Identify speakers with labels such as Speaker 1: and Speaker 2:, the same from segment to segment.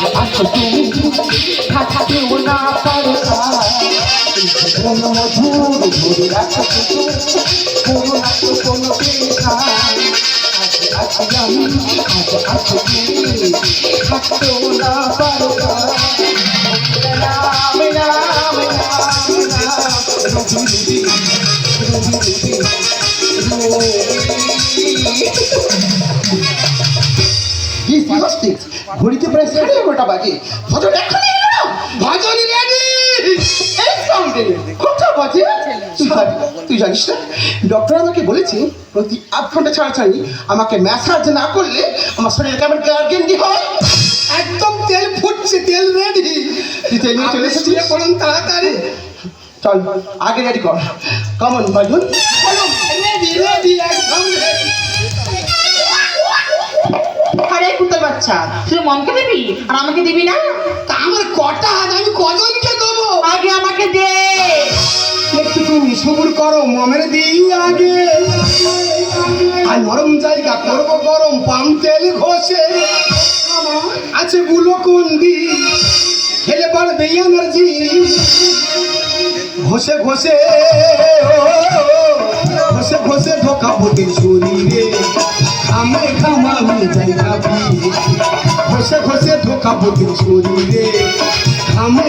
Speaker 1: আছো তুমি থাকতেও না পারো কোন মধুর ধরে রাখো কোনো না তো কোনো আছি আমি আজ আছো তুমি থাকতেও না পারো রাম রাম রাম রবি রবি রবি
Speaker 2: ঘড়িতে প্রায় সাড়ে এগারোটা বাজে। ভজন এখনই এলো ভজন রেডি! এই সাউন্ডে। কটা বাজে? তুই জানিস না? ডক্টর আমাকে বলেছে প্রতি আধ ঘণ্টা ছাড়া ছাড়ি আমাকে ম্যাসাজ না করলে আমার শরীরে কেমন গার্গেন্ডি হয়? একদম তেল ফুটছে তেল রেডি তুই তেল নিয়ে চলে এসেছিস? করুন তাড়াতাড়ি। চল আগে রেডি কর। কমন ভজন
Speaker 3: কুত্তার বাচ্চা তুই মনকে দিবি? আর আমাকে দিবি না?
Speaker 2: তা আমার কটা হাত আমি কজনকে দেবো?
Speaker 3: আগে আমাকে দে।
Speaker 2: একটু তুমি সবুর করো, মমের দিই আগে। আর নরম জায়গা করব গরম, পাম তেল ঘষে। আছে গুলো কুন্ডি, খেলে পারবে এনার্জি। ঘষে ঘষে ঘষে ঘষে ঢোকা বুটির শরীরে। ঢোকা বুটির শরীরে ঘামে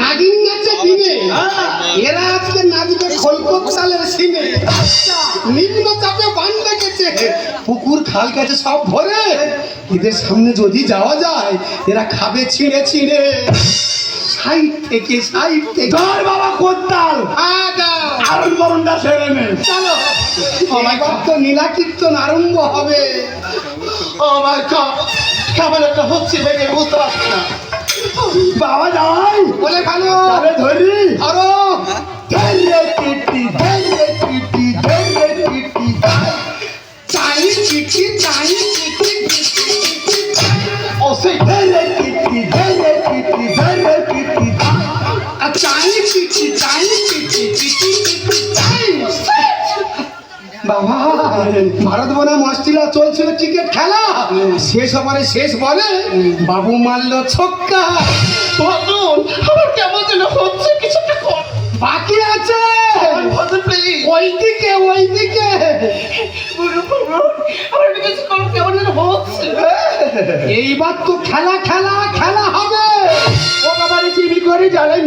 Speaker 2: নাগিন নাচে দিনে এরা আজকে নাচবে সালের সিনে নিম্ন চাপে বান ডেকেছে পুকুর খাল গেছে সব ভরে। এদের সামনে যদি যাওয়া যায় এরা খাবে ছিঁড়ে ছিঁড়ে। সাইড থেকে সাইড থেকে। ধর বাবা কোত্তাল আরন বরণটা ছেড়ে নে চলো। এবার তো নীলা কীর্তন আরম্ভ হবে। ও মাই গড কেমন একটা হচ্ছে ভেঙে বুঝতে পারছি না। বাবা যাই। বলে ভালো। আরে ধরি। আরও ধরে টিটি ধরে টিটি ধরে টিটি চাই চিঠি ভারত বনাম অস্ট্রেলিয়া চলছিল ক্রিকেট খেলা। শেষ ওভারে শেষ বলে বাবু মারলো ছক্কা। ভজন আমার কেমন যেন হচ্ছে কর বাকি আছে। ওই দিকে ওই দিকে।
Speaker 3: কিছু
Speaker 2: এইবার তো খেলা খেলা খেলা হবে।
Speaker 3: ও বাবা করে জ্বালাই